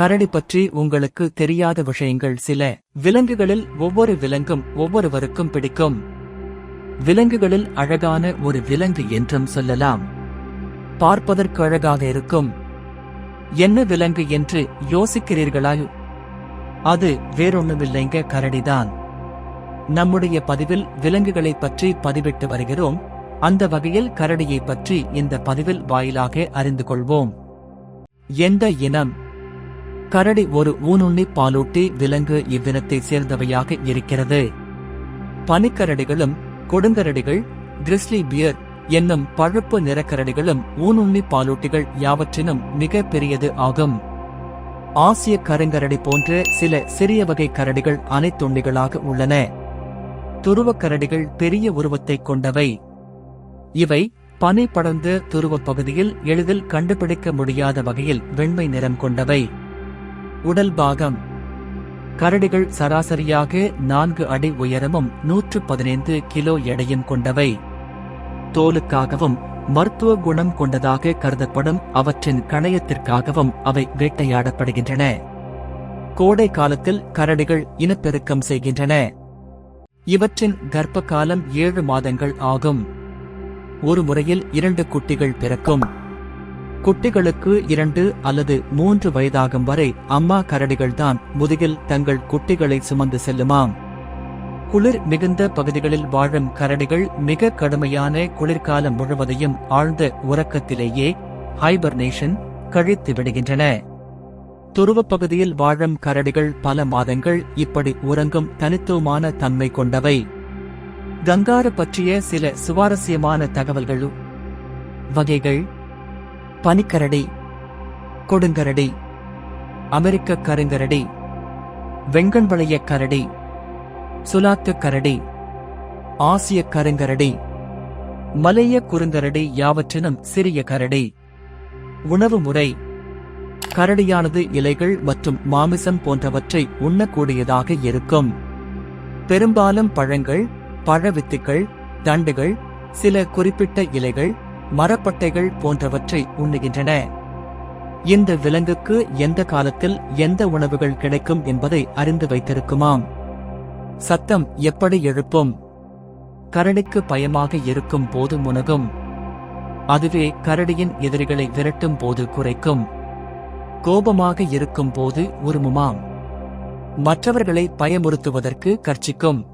கரடி பற்றி உங்களுக்கு தெரியாத விஷயங்கள் சில. விலங்குகளில் ஒவ்வொரு விலங்கும் ஒவ்வொருவருக்கும் பிடிக்கும். விலங்குகளில் அழகான ஒரு விலங்கு என்றும் சொல்லலாம். பார்ப்பதற்கு அழகாக இருக்கும். என்ன விலங்கு என்று யோசிக்கிறீர்களா? அது வேறொன்னுமில்லைங்க கரடிதான். நம்முடைய பதிவில் விலங்குகளைப் பற்றி பதிவிட்டு வருகிறோம். அந்த வகையில் கரடியைப் பற்றி இந்த பதிவில் வாயிலாக அறிந்து கொள்வோம். எந்த இனம்? கரடி ஒரு ஊனுண்ணி பாலூட்டி விலங்கு இவ்வினத்தைச் சேர்ந்தவையாக இருக்கிறது. பனிக்கரடிகளும் கொடுங்கரடிகள் கிறிஸ்லி பியர் என்னும் பழுப்பு நிறக்கரடிகளும் ஊனுண்ணி பாலூட்டிகள் யாவற்றினும் மிக பெரியது ஆகும். ஆசிய கருங்கரடி போன்ற சில சிறிய வகை கரடிகள் அனைத்துண்ணிகளாக உள்ளன. துருவக் கரடிகள் பெரிய உருவத்தைக் கொண்டவை. இவை பனி படர்ந்த துருவப் பகுதியில் எளிதில் கண்டுபிடிக்க முடியாத வகையில் வெண்மை நிறம் கொண்டவை. உடல் பாகம். கரடிகள் சராசரியாக நான்கு அடி உயரமும் நூற்று பதினைந்து கிலோ எடையும் கொண்டவை. தோலுக்காகவும் மருத்துவ குணம் கொண்டதாக கருதப்படும் அவற்றின் கணையத்திற்காகவும் அவை வேட்டையாடப்படுகின்றன. கோடை காலத்தில் கரடிகள் இனப்பெருக்கம் செய்கின்றன. இவற்றின் கர்ப்ப காலம் ஏழு மாதங்கள் ஆகும். ஒரு முறையில் இரண்டு குட்டிகள் பிறக்கும். குட்டிகளுக்கு இரண்டு அல்லது மூன்று வயதாகும் வரை அம்மா கரடிகள்தான் முதுகில் தங்கள் குட்டிகளை சுமந்து செல்லுமாம். குளிர் மிகுந்த பகுதிகளில் வாழும் கரடிகள் மிக கடுமையான குளிர்காலம் முழுவதையும் ஆழ்ந்த உறக்கத்திலேயே ஹைபர்னேஷன் கழித்து விடுகின்றன. துருவப் பகுதியில் வாழும் கரடிகள் பல மாதங்கள் இப்படி உறங்கும் தனித்துவமான தன்மை கொண்டவை. கங்காரு பற்றிய சில சுவாரஸ்யமான தகவல்கள் வகைகள் பனிக்கரடி கொடுங்கரடி அமெரிக்க கருங்கரடி வெங்கண்வளைய கரடி சுலாத்து கரடி ஆசிய கருங்கரடி மலைய குறுங்கரடி யாவற்றினும் சிறிய கரடி. உணவு முறை கரடியானது இலைகள் மற்றும் மாமிசம் போன்றவற்றை உண்ணக்கூடியதாக இருக்கும். பெரும்பாலும் பழங்கள் பழவித்துக்கள் தண்டுகள் சில குறிப்பிட்ட இலைகள் மரப்பட்டைகள் போன்றவற்றை உண்ணுகின்றன. இந்த விலங்குக்கு எந்த காலத்தில் எந்த உணவுகள் கிடைக்கும் என்பதை அறிந்து வைத்திருக்குமாம். சத்தம் எப்படி எழுப்பும்? கரடிக்கு பயமாக இருக்கும் போது முனகும் அதுவே கரடியின் எதிரிகளை விரட்டும் போது குறைக்கும். கோபமாக இருக்கும் போது உருமுமாம். மற்றவர்களை பயமுறுத்துவதற்கு கர்ச்சிக்கும்